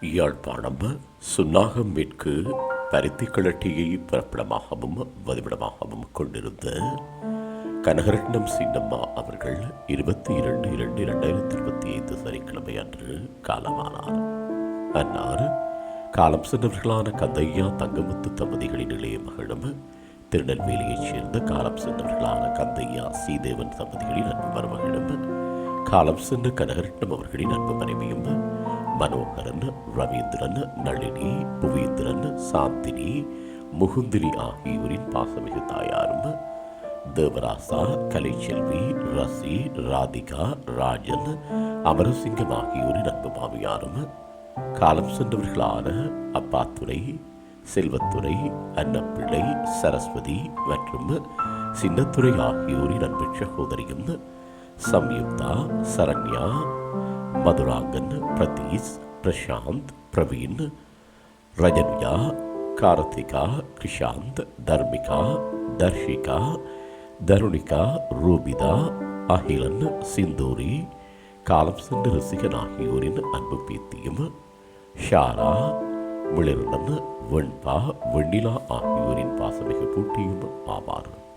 யாழ்ப்பாணம் சுன்னாகம் மேற்கு பருத்தி கிளட்டியை பிறப்பிடமாகவும் வதிவிடமாகவும் கொண்டிருந்த கனகரட்னம் சின்னம்மா அவர்கள் இருபத்தி இரண்டு இரண்டு இரண்டாயிரத்தி இருபத்தி ஐந்து சனிக்கிழமை அன்று காலமானார். அன்னார் காலம் சென்றவர்களான கந்தையா தங்கமுத்து தம்பதிகளின் இளைய மகளும் திருநெல்வேலியைச் சேர்ந்த காலம் சென்றவர்களான கந்தையா சீதேவன் தம்பதிகளின் அன்பு மருமகளும் காலம் சென்ற கனகரட்னம் அவர்களின் அன்பு மனைவியும் மனோகரன் ரவீந்திரன் நளினி புவேந்திரன் சாந்தினி முகுந்தினி ஆகியோரின் பாசமிகு தாயாரும் தேவராசா கலைச்செல்வி ரசி ராதிகா ராஜன் அமரசிங்கம் ஆகியோரின் அன்பு மாமியாரும் காலம் சென்றவர்களான அப்பாத்துறை செல்வத்துறை அன்னப்பிள்ளை சரஸ்வதி மற்றும் சின்னத்துறை ஆகியோரின் அன்பு சகோதரியும் சம்யுக்தா சரண்யா மதுராங்கன் பிரதீஷ் பிரசாந்த் பிரவீன் ரஜன்யா கார்த்திகா கிஷாந்த் தர்மிகா தர்ஷிகா தருணிகா ரூபிதா அகிலன் சிந்தூரி காலம் சென்ற ரசிகன் ஆகியோரின் அன்பு பேத்தியும் ஷாரா மிளிரன் வெண்பா வெண்ணிலா ஆகியோரின் பாசமிகு பூட்டியும் ஆவார்.